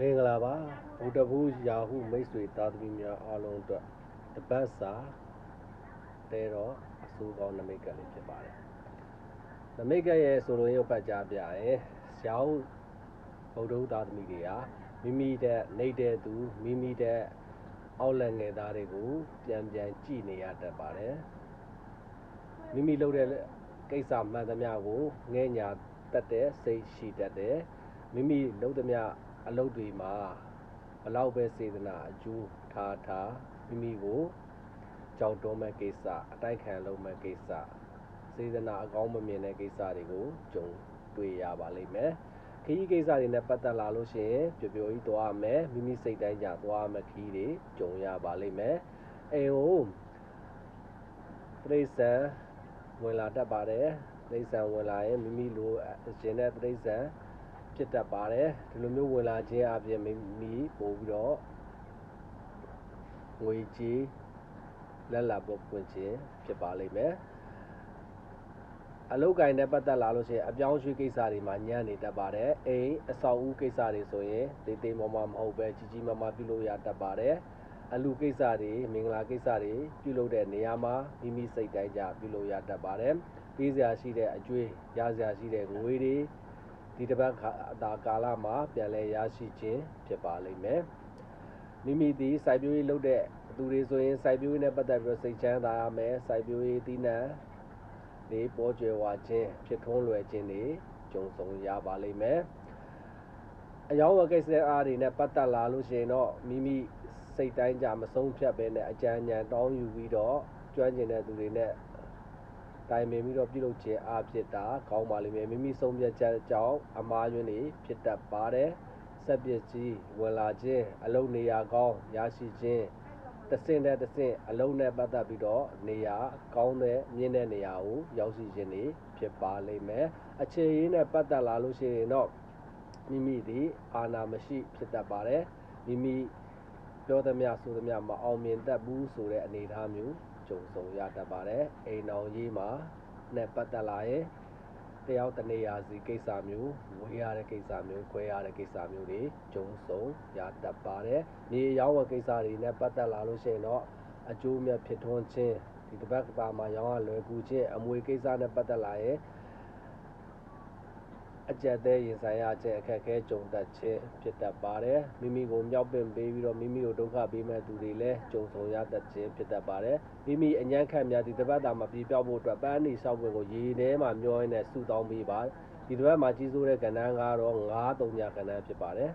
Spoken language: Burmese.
မင်္ဂလာပါဗုဒ္ဓဘူးရာဟုမိတ်ဆွေသားသမီးများအားလုံးအတွက်တပတ်စာတဲတော့အစိုးကောင်းနမိတ်ကလေးဖြစ်ပါတယ်နမိတ်ကရဲ့ဆိုလိုရင်းပတ်ကြားပြရင်ရာဟုဗုဒ္ဓဘူးသားသမီးတွေကမိမိတဲ့နေတဲ့သူမိမိတဲ့အောက်လက်ငယ်သားတွေကိုပြန်ပြန်ကြည့်နေရတတ်ပါတယ်မိမိလုပ်တဲ့ကိစ္စမှန်သမျှကိုငဲ့ညာတတ်တဲ့စိတ်ရှိတတ်တယ်မိမိလုပ်သမျှ အလုပ်တွေမှာဘလောက်ပဲစေတနာအကျိုးထားထားမိမိကိုကြောက်တော်မဲ့ကိစ္စအတိုက်ခံလုပ်မဲ့ကိစ္စစေတနာအကောင်းမမြင်တဲ့ကိစ္စတွေကိုကြုံတွေ့ရပါလိမ့်မယ်ခရီးကိစ္စတွေနဲ့ပတ်သက်လာလို့ရှိရင်ပျော်ပျော်ကြီးသွားရမယ်မိမိစိတ်တိုင်းကြသွားရမယ်ခရီးတွေကြုံရပါလိမ့်မယ်အိမ်ကိုပြိဿံဝင်လာတတ်ပါတယ်ပြိဿံဝင်လာရင်မိမိလိုရှင်တဲ့ပြိဿံ ဖြစ်တတ်ပါတယ်ဒီလိုမျိုးဝင်လာခြင်းအပြင်မိမိပို့ပြီးတော့ငွေကြေးလက်လာပေါ်ပွင့်ခြင်းဖြစ်ပါလိမ့်မယ်အလုတ်ကင်နဲ့ပတ်သက်လာလို့ရှိရင်အပြောင်းရွှေ့ကိစ္စတွေမှာညံ့နေတတ်ပါတယ်အိမ်အဆောက်အဦကိစ္စတွေဆိုရင်တေးသေးမမမဟုတ်ပဲကြီးကြီးမားမားပြုလုပ်ရတတ်ပါတယ်အလူကိစ္စတွေမင်္ဂလာကိစ္စတွေပြုလုပ်တဲ့နေရာမှာမိမိစိတ်တိုင်းကြပြုလုပ်ရတတ်ပါတယ်ပေးစရာရှိတဲ့အကျွေးရစရာရှိတဲ့ငွေတွေ ဒီတစ်ပတ်အတာကာလမှာပြန်လည်ရရှိခြင်းဖြစ်ပါလိမ့်မယ်မိမိဒီစိုက်ပျိုးရေးလုပ်တဲ့သူတွေဆိုရင်စိုက်ပျိုးရေးနဲ့ပတ်သက်ပြီးတော့စိတ်ချမ်းသာရမယ်စိုက်ပျိုးရေးသီးနှံတွေပေါ်ကျွယ်ဝခြင်းဖြစ်ထွန်းလွယ်ခြင်းတွေကြုံဆုံရပါလိမ့်မယ်အယောင်းဝကိစ္စအားတွေနဲ့ပတ်သက်လာလို့ရှိရင်တော့မိမိစိတ်တိုင်းကြမဆုံးဖြတ်ပဲနဲ့အကြံဉာဏ်တောင်းယူပြီးတော့ကျွမ်းကျင်တဲ့သူတွေနဲ့ တိုင်ပင်ပြီးတော့ပြုလုပ်ခြင်းအားဖြစ်တာကောင်းပါလိမ့်မယ်မိမိဆုံးဖြတ်ချက်ကြောင့်အမှားယွင်းတွေဖြစ်တတ်ပါတယ်ဆက်ပစ်ကြီးဝင်လာခြင်းအလုံးနေရာကောင်းရရှိခြင်းတဆင့်တဲ့တဆင့်အလုံးနဲ့ပတ်သက်ပြီးတော့နေရာကောင်းတဲ့မြင့်တဲ့နေရာကိုရောက်ရှိခြင်းတွေဖြစ်ပါလိမ့်မယ်အခြေရင်းနဲ့ပတ်သက်လာလို့ရှိရင်တော့မိမိဒီအာနာမရှိဖြစ်တတ်ပါတယ်မိမိ ပြောသမျှဆိုသမျှမအောင်မြင်တတ်ဘူးဆိုတဲ့အနေအထားမျိုးကြုံဆုံရတတ်ပါတယ်အိမ်အောင်ရေးမှာနဲ့ပတ်သက်လာရင်တယောက်တနေရာစီကိစ္စမျိုးဝေးရတဲ့ကိစ္စမျိုးခွဲရတဲ့ကိစ္စမျိုးတွေကြုံဆုံရတတ်ပါတယ်မြေရောင်းဝယ်ကိစ္စတွေနဲ့ပတ်သက်လာလို့ရှိရင်တော့အကျိုးမြတ်ဖြစ်ထွန်းခြင်းဒီတစ်ပတ်ကပါမှာရောင်းရလွယ်ကူခြင်းအမွေကိစ္စနဲ့ပတ်သက်လာရင် အကြက်သေးရင်ဆိုင်ရခြင်းအခက်အခဲကြုံတတ်ခြင်းဖြစ်တတ်ပါတယ်မိမိကိုမြောက်ပင်ပေးပြီးတော့မိမိကိုဒုက္ခပေးမဲ့သူတွေလည်းကြုံဆုံရတတ်ခြင်းဖြစ်တတ်ပါတယ်မိမိအញ្ញံခန့်များဒီတစ်ပတ်တာမှာပြေပြောက်ဖို့အတွက်ပန်းနေလျှောက်ပွင့်ကိုရေထဲမှာမျောရင်းနဲ့ဆူတောင်းပေးပါဒီတစ်ပတ်မှာကြီးစိုးတဲ့ကဏ္ဍကတော့9 3ညကဏ္ဍဖြစ်ပါတယ်